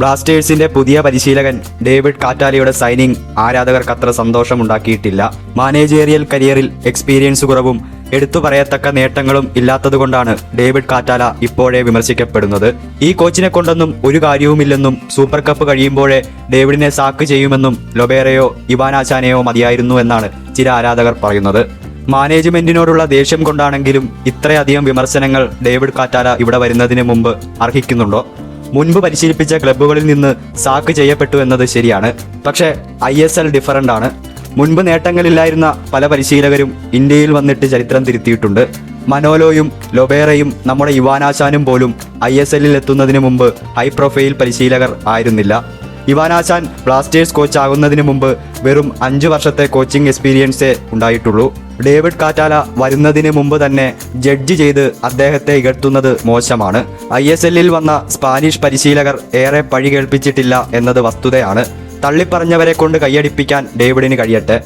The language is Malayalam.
ബ്ലാസ്റ്റേഴ്സിന്റെ പുതിയ പരിശീലകൻ ഡേവിഡ് കാറ്റാലിയുടെ സൈനിങ് ആരാധകർക്ക് അത്ര സന്തോഷമുണ്ടാക്കിയിട്ടില്ല. മാനേജേറിയൽ കരിയറിൽ എക്സ്പീരിയൻസ് കുറവും എടുത്തു പറയത്തക്ക നേട്ടങ്ങളും ഇല്ലാത്തതുകൊണ്ടാണ് ഡേവിഡ് കാറ്റാല ഇപ്പോഴേ വിമർശിക്കപ്പെടുന്നത്. ഈ കോച്ചിനെ കൊണ്ടൊന്നും ഒരു കാര്യവുമില്ലെന്നും സൂപ്പർ കപ്പ് കഴിയുമ്പോഴേ ഡേവിഡിനെ സാക്ക് ചെയ്യുമെന്നും ലൊബേറയോ ഇവാനാചാനെയോ മതിയായിരുന്നു എന്നാണ് ചില ആരാധകർ പറയുന്നത്. മാനേജ്മെന്റിനോടുള്ള ദേഷ്യം കൊണ്ടാണെങ്കിലും ഇത്രയധികം വിമർശനങ്ങൾ ഡേവിഡ് കാറ്റാല ഇവിടെ വരുന്നതിന് മുമ്പ് അർഹിക്കുന്നുണ്ടോ? മുൻപ് പരിശീലിപ്പിച്ച ക്ലബ്ബുകളിൽ നിന്ന് സാക്ക് ചെയ്യപ്പെട്ടു എന്നത് ശരിയാണ്. പക്ഷേ ഐ എസ് എൽ ഡിഫറന്റ് ആണ്. മുൻപ് നേട്ടങ്ങളില്ലായിരുന്ന പല പരിശീലകരും ഇന്ത്യയിൽ വന്നിട്ട് ചരിത്രം തിരുത്തിയിട്ടുണ്ട്. മനോലോയും ലൊബേറയും നമ്മുടെ യുവാനാശാനും പോലും ഐ എസ് എല്ലിൽ എത്തുന്നതിന് മുമ്പ് ഹൈ പ്രൊഫൈൽ പരിശീലകർ ആയിരുന്നില്ല. ഇവാനാശാൻ ബ്ലാസ്റ്റേഴ്സ് കോച്ച് ആകുന്നതിന് മുമ്പ് വെറും അഞ്ചു വർഷത്തെ കോച്ചിങ് എക്സ്പീരിയൻസേ ഉണ്ടായിട്ടുള്ളൂ. ഡേവിഡ് കാറ്റാല വരുന്നതിന് മുമ്പ് തന്നെ ജഡ്ജ് ചെയ്ത് അദ്ദേഹത്തെ ഇകഴ്ത്തുന്നത് മോശമാണ്. ഐ എസ് എല്ലിൽ വന്ന സ്പാനിഷ് പരിശീലകർ ഏറെ പഴി കേൾപ്പിച്ചിട്ടില്ല എന്നത് വസ്തുതയാണ്. തള്ളിപ്പറഞ്ഞവരെ കൊണ്ട് കൈയടിപ്പിക്കാൻ ഡേവിഡിന് കഴിയട്ടെ.